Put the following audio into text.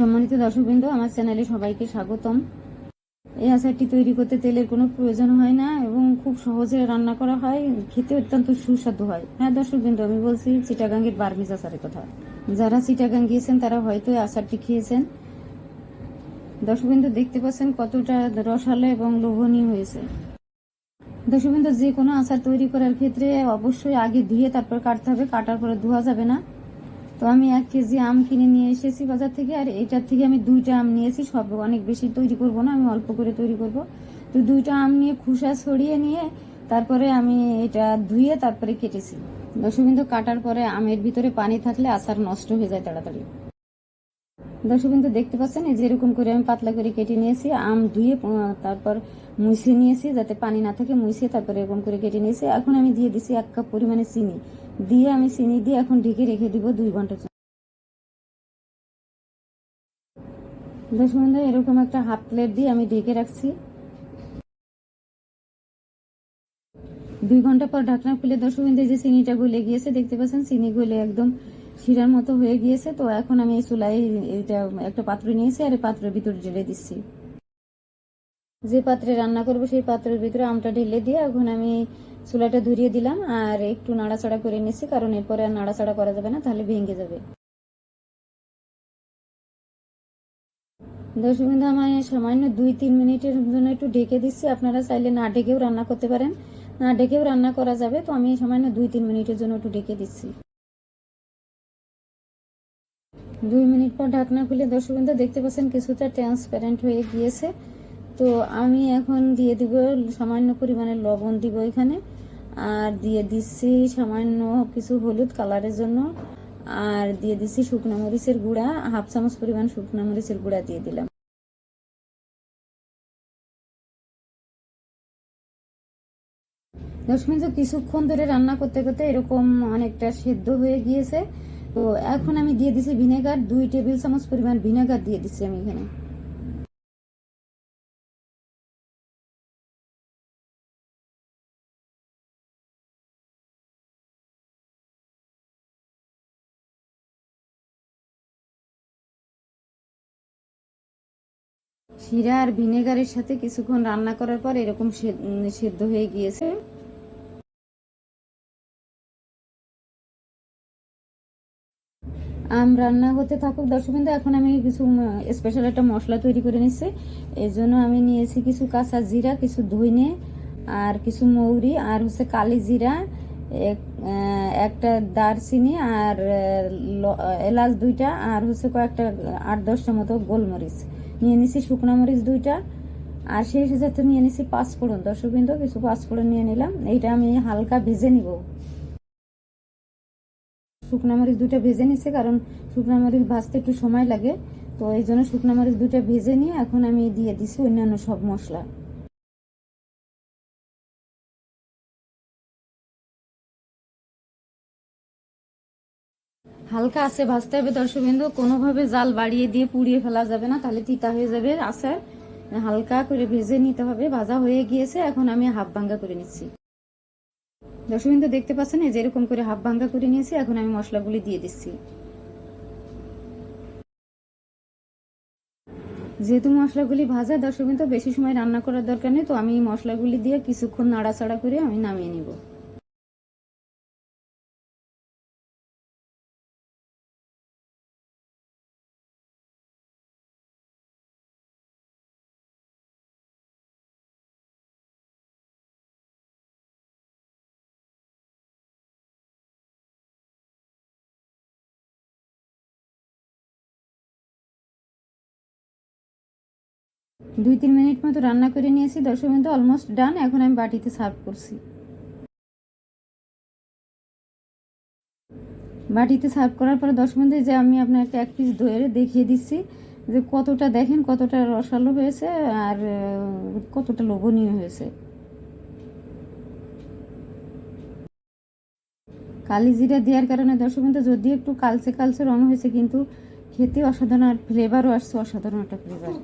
সম্মানিত দর্শকবৃন্দ, আমার চ্যানেলে সবাইকে স্বাগতম। এই আচারটি তৈরি করতে তেলের কোনো প্রয়োজন হয় না এবং খুব সহজে রান্না করা হয়, খেতে অত্যন্ত সুস্বাদু হয়। হ্যাঁ দর্শকবৃন্দ, আমি বলছি চিটাগাঙ্গের বার্মিজ আচারের কথা। যারা চিটাগাং গিয়েছেন, তারা হয়তো আচারটি খেয়েছেন। দর্শকবৃন্দ, দেখতে পাচ্ছেন কতটা রসালো এবং লোভনীয় হয়েছে। দর্শকবৃন্দ, যে কোনো আচার তৈরি করার ক্ষেত্রে অবশ্যই আগে ধুয়ে তারপর কাটতে হবে, কাটার পরে ধোয়া যাবে না। তো আমি এক কেজি আম কিনে নিয়ে এসেছি বাজার থেকে, আর এটার থেকে আমি দুইটা আম নিয়েছি। সব অনেক বেশি তৈরি করব না, আমি অল্প করে তৈরি করব। তো দুইটা আম নিয়ে খুসা ছড়িয়ে নিয়ে তারপরে আমি এটা ধুয়ে তারপরে কেটেছি। দশমিন্দু কাটার পরে আমের ভিতরে পানি থাকলে আচার নষ্ট হয়ে যায় তাড়াতাড়ি। দর্শকবিন্দু দেখতে পাচ্ছেন, এই যে এরকম করে আমি পাতলা করে কেটে নিয়েছি, আম ধুয়ে তারপর মুছিয়ে নিয়েছি, যাতে পানি না থাকে মুছিয়ে তারপরে এরকম করে কেটে নিয়েছি। এখন আমি দিয়ে দিছি এক কাপ পরিমাণে চিনি। দিয়ে আমি চিনি দিয়ে এখন ঢেকে রেখে দিব দুই জন্য দর্শকবিন্দু, এরকম একটা হাফ প্লেট দিয়ে আমি ঢেকে রাখছি। দুই ঘণ্টা পর ঢাকনা খুলে দর্শকবিন্দু যে চিনিটা গলে গিয়েছে, দেখতে পাচ্ছেন, চিনি গলে একদম শিরার মতো হয়ে গিয়েছে, তো এখন আমি এই চুলায় এটা একটা পাত্র নিয়েছি আর এই পাত্রের ভিতরে ঢেলে দিচ্ছি। যে পাত্রে রান্না করব সেই পাত্রের ভিতরে আমটা ঢেলে দিয়ে এখন আমি চুলাটা ধরিয়ে দিলাম আর একটু নাড়াচাড়া করে নিচ্ছি, কারণ এরপরে আর নাড়াচাড়া করা যাবে না, তাহলে ভেঙে যাবে। দর্শক বিন্দু আমার সামান্য দুই তিন মিনিটের জন্য একটু ঢেকে দিচ্ছি, আপনারা চাইলে না ঢেকেও রান্না করতে পারেন। না ঢেকেও রান্না করা যাবে, তো আমি সামান্য দুই তিন মিনিটের জন্য একটু ঢেকে দিচ্ছি। দুই মিনিট পর ঢাকনা খুলে দর্শক দেখতে পাচ্ছেন কিছুটা ট্রান্সপারেন্ট হয়ে গিয়েছে। তো আমি এখন দিয়ে দিব সামান্য পরিমাণে লবণ দিব এখানে। আর দিয়ে দিচ্ছি সামান্য কিছু হলুদ কালারের জন্য। আর দিয়ে দিচ্ছি শুকনো মরিচের গুঁড়া। হাফ চামচ পরিমাণ শুকনো মরিচের গুঁড়া দিয়ে দিলাম। দশ মিনিট কিছুক্ষণ ধরে রান্না করতে করতে এরকম অনেকটা সেদ্ধ হয়ে গিয়েছে। তো এখন আমি দিয়ে দিছি ভিনেগার, দুই টেবিল চামচ পরিমাণ ভিনেগার দিয়ে দিছি আমি এখানে। শিরা আর ভিনেগারের সাথে কিছুক্ষণ রান্না করার পর এরকম সেদ্ধ হয়ে গিয়েছে। আম রান্না হতে থাকুক, দর্শকবিন্দু, এখন আমি কিছু স্পেশাল একটা মশলা তৈরি করে নিচ্ছি। এই জন্য আমি নিয়েছি কিছু কাঁচা জিরা, কিছু ধইনে, আর কিছু মৌরি, আর হচ্ছে কালি জিরা, এক- একটা দারচিনি, আর এলাচ দুইটা, আর হচ্ছে কয়েকটা, আট দশটা মতো গোলমরিচ। নিয়ে নিছি শুকনো মরিচ দুইটা, আর সেই সাথে নিয়ে নিছি পাঁচফোড়ন। দর্শকবিন্দু, কিছু পাঁচফোড়ন নিয়ে নিলাম। এইটা আমি হালকা ভেজে নিব। শুকনো মরিচ দুটো ভেজে নিচ্ছে কারণ শুকনো মরিচ ভাজতে একটু সময় লাগে। তো এই জন্য শুকনো মরিচ দুটো ভেজে নিয়ে এখন আমি দিয়ে দিছি অন্যান্য সব মশলা। হালকা আছে ভাজতে হবে দর্শকবিন্দু, কোনোভাবে জাল বাড়িয়ে দিয়ে পুড়িয়ে ফেলা যাবে না, তাহলে তিতা হয়ে যাবে আচার। হালকা করে ভেজে নিতে হবে, ভাজা হয়ে গিয়েছে, এখন আমি হাফ ভাঙ্গা করে নিচ্ছি। দর্শকবিন্দু দেখতে পাচ্ছেন এই যে এরকম করে হাফ ভাঙ্গা করে নিয়েছি, এখন আমি মশলাগুলি দিয়ে দিচ্ছি। যেহেতু মশলাগুলি ভাজা দর্শকবিন্দু বেশি সময় রান্না করার দরকার নেই, তো আমি মশলাগুলি দিয়ে কিছুক্ষণ নাড়াচাড়া করে আমি নামিয়ে নিব। দুই তিন মিনিট মতো রান্না করে নিয়েছি দর্শক বিন্দু অলমোস্ট ডান এখন আমি বাটিতে সার্ভ করছি। বাটিতে সার্ভ করার পরে দশ মিনিটে যে আমি আপনাকে এক পিস ধরে দেখিয়ে দিচ্ছি, যে কতটা দেখেন কতটা রসালো হয়েছে আর কতটা লোভনীয় হয়েছে। কালি জিরা দেওয়ার কারণে দর্শক বিন্দু যদিও একটু কালচে কালচে রং হয়েছে, কিন্তু খেতে অসাধারণ আর ফ্লেভারও আসছে, অসাধারণ একটা ফ্লেভার